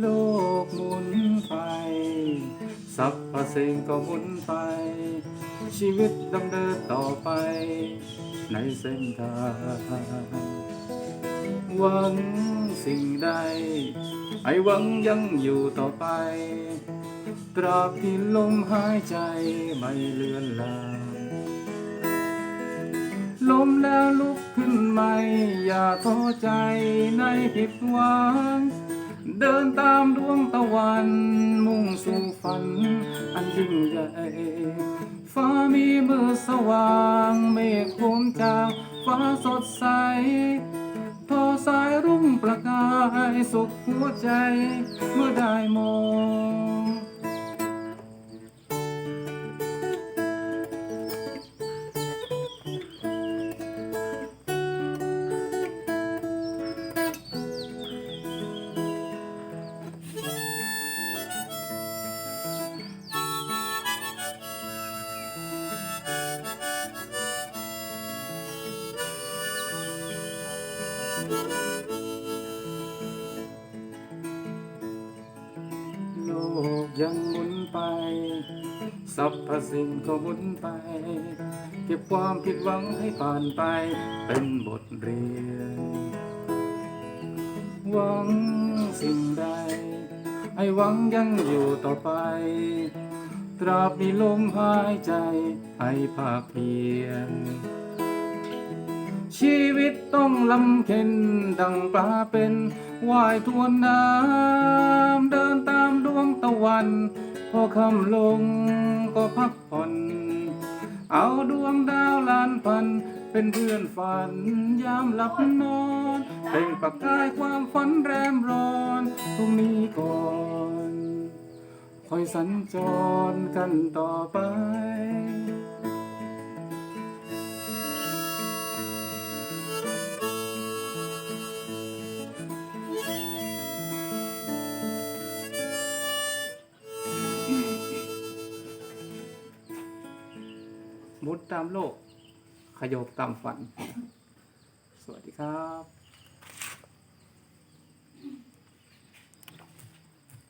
โลกหมุนไปสรรพสิ่งก็หมุนไป ชีวิตดำเนินต่อไป ในเส้นทางหวังสิ่งใดไอ้หวังยังอยู่ต่อไป ตราบที่ลมหายใจไม่เลือนลางลมแล้วลุกขึ้นใหม่ อย่าท้อใจในผิดหวัง ดินตามดวงตะวัน มุ่งสู่ฝัน อันยิ่งใหญ่ฟ้ามีมือสว่างเมฆโคมจางฟ้าสดใสทอสายรุ่งประกายสุขหัวใจเมื่อได้มอง โลกยังหมุนไปสรรพสิ่งก็หมุนไป เก็บความผิดหวังให้ผ่านไป เป็นบทเรียน หวังสิ่งใด ให้หวังยังอยู่ต่อไป ตราบมีลมหายใจให้ภาคเพียร ชีวิตต้องลำเค็นดังปลาเป็นว่ายทวนน้ำเดินตามดวงตะวัน พอคำลงก็พักผ่อน เอาดวงดาวล้านพัน เป็นเพื่อนฝันยามหลับนอนเป็นประกายความฝันแรมร้อนพรุ่งนี้ก่อน คอยสัญจรกันต่อไป มุดตามโลก ขยบตามฝัน สวัสดีครับ